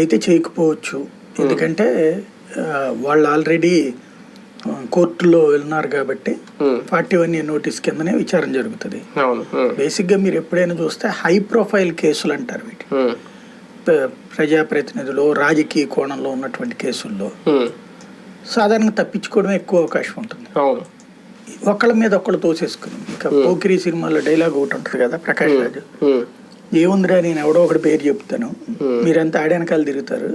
అయితే చేయకపోవచ్చు. ఎందుకంటే వాళ్ళు ఆల్రెడీ కోర్టులో వెళ్ళినారు కాబట్టి ఫార్టీ వన్ ఇయర్ నోటీస్ కిందనే విచారణ జరుగుతుంది. బేసిక్గా మీరు ఎప్పుడైనా చూస్తే హై ప్రొఫైల్ కేసులు అంటారు వీటి. ప్రజాప్రతినిధులు రాజకీయ కోణంలో ఉన్నటువంటి కేసుల్లో సాధారణంగా తప్పించుకోవడం ఎక్కువ అవకాశం ఉంటుంది. ఒకళ్ళ మీద ఒకళ్ళు తోసేసుకుని ఇక పోకిరి సినిమాలో డైలాగ్ ఒకటి ఉంటుంది కదా ప్రకాష్ రాజు. ఏముందిరా నేను ఎవడో ఒకటి పేరు చెప్తాను. మీరంతా ఆడెనకాల తిరుగుతారు.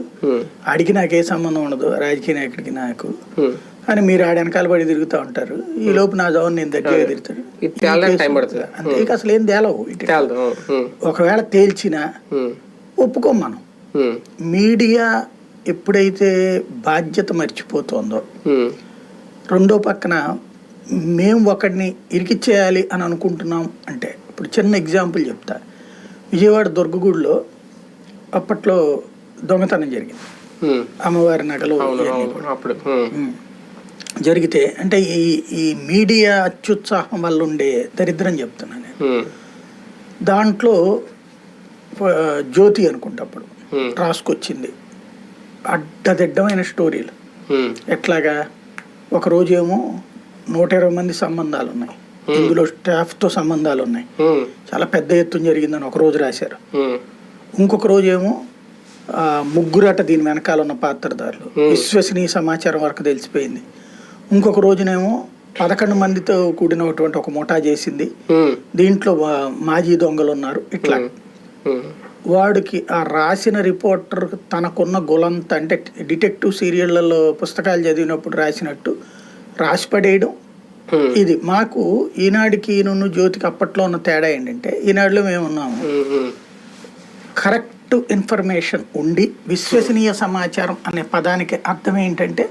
ఆడికి నాకే సంబంధం ఉండదు రాజకీయ నాయకుడికి నాకు. అని మీరు ఆడెనకాల పడి తిరుగుతూ ఉంటారు. ఈ లోపు నా జోన్ నేను దగ్గర తిరుగుతాడు ఇది తేలడానికి టైం పడుతుంది. అంతే అసలు ఏం తేలవు ఒకవేళ తేల్చినా ఒప్పుకోం మనం. మీడియా ఎప్పుడైతే బాధ్యత మర్చిపోతుందో రెండో పక్కన మేము ఒకడిని ఇరికిచ్చేయాలి అని అనుకుంటున్నాం అంటే ఇప్పుడు చిన్న ఎగ్జాంపుల్ చెప్తా. విజయవాడ దుర్గగూడిలో అప్పట్లో దొంగతనం జరిగింది. అమ్మవారి నగలు. అప్పుడు. జరిగితే అంటే ఈ ఈ మీడియా అత్యుత్సాహం వల్ల ఉండే దరిద్రం చెప్తున్నాను నేను. దాంట్లో జ్యోతి అనుకుంటా అప్పుడు ఉమ్, రాసుకొచ్చింది. అడ్డదిడ్డమైన స్టోరీలు. ఎట్లాగా? ఒక రోజేమో నూట ఇరవై మంది సంబంధాలు ఉన్నాయి ఇందులో స్టాఫ్తో సంబంధాలు ఉన్నాయి ఉమ్, చాలా పెద్ద ఎత్తున జరిగిందని ఒక రోజు రాశారు. ఉమ్, ఇంకొక రోజేమో ఆ, ముగ్గురట దీని వెనకాల ఉన్న పాత్రదారులు విశ్వసనీయ సమాచారం వరకు తెలిసిపోయింది. ఇంకొక రోజునేమో పదకొండు మందితో కూడినటువంటి ఒక ముఠా చేసింది. దీంట్లో మాజీ దొంగలు ఉన్నారు ఇట్లా వాడికి ఆ రాసిన రిపోర్టర్ తనకున్న గులంత అంటే డిటెక్టివ్ సీరియళ్ళలో పుస్తకాలు చదివినప్పుడు రాసినట్టు రాసి పడేయడం ఉమ్, ఇది మాకు ఈనాడికి నున్ను జ్యోతికి అప్పట్లో ఉన్న తేడా ఏంటంటే ఈనాడులో మేము ఉన్నాము ఉమ్, ఉమ్, కరెక్ట్ ఇన్ఫర్మేషన్ ఉండి విశ్వసనీయ సమాచారం అనే పదానికి అర్థం ఏంటంటే